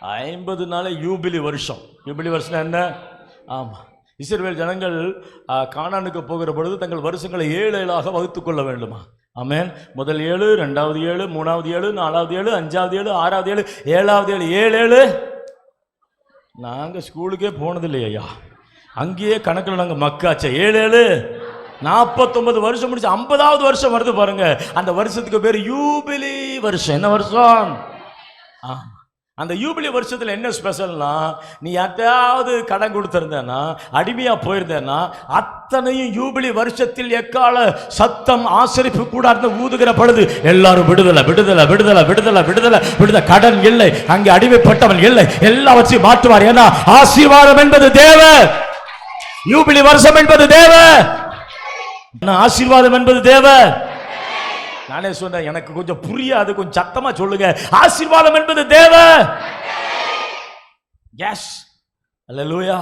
ஐம்பது நாள் யூபிலி வருஷம். யூபிலி வருஷம் என்ன? ஆமாம் இஸ்ரேல் ஜனங்கள் காணானுக்கு போகிற பொழுது தங்கள் வருஷங்களை ஏழு ஏழாக வகுத்து கொள்ள வேண்டுமா? ஆமேன். முதல் ஏழு ரெண்டாவது ஏழு மூணாவது ஏழு நாலாவது ஏழு அஞ்சாவது ஏழு ஆறாவது ஏழு ஏழாவது ஏழு ஏழு ஏழு. நாங்கள் ஸ்கூலுக்கே போனதில்லை ஐயா. அங்கேயே கணக்கில் நாங்கள் மக்காச்சே. ஏழு ஏழு. நாற்பத்தொன்பது வருஷம் முடிச்சு ஐம்பதாவது வருஷம் வருது பாருங்க. அந்த வருஷத்துக்கு பேர் யூபிலி வருஷம். என்ன வருஷம்? ஆ அந்த யூபிலி வருஷத்தில் என்ன ஸ்பெஷல்னா நீ யார்ட்டையாவது கடன் கொடுத்துருந்தேன்னா அடிமையாக போயிருந்தேன்னா அத்தனையும் யூபிலி வருஷத்தில் எக்கால சத்தம் ஆசரிப்பு கூட இருந்து ஊதுகிற பொழுது எல்லாரும் விடுதலை விடுதலை விடுதலை விடுதலை விடுதலை விடுதலை. கடன் இல்லை அங்கே அடிமைப்பட்டவன் இல்லை. எல்லாவற்றையும் மாற்றுவார். ஏன்னா ஆசீர்வாதம் என்பது தேவ. யூபிலி வருஷம் என்பது தேவ. ஆசீர்வாதம் என்பது தேவை. நானே சொன்னேன் எனக்கு கொஞ்சம் புரியாது கொஞ்சம் சத்தமா சொல்லுங்க. ஆசீர்வாதம் என்பது தேவ எஸ் அல்லேலூயா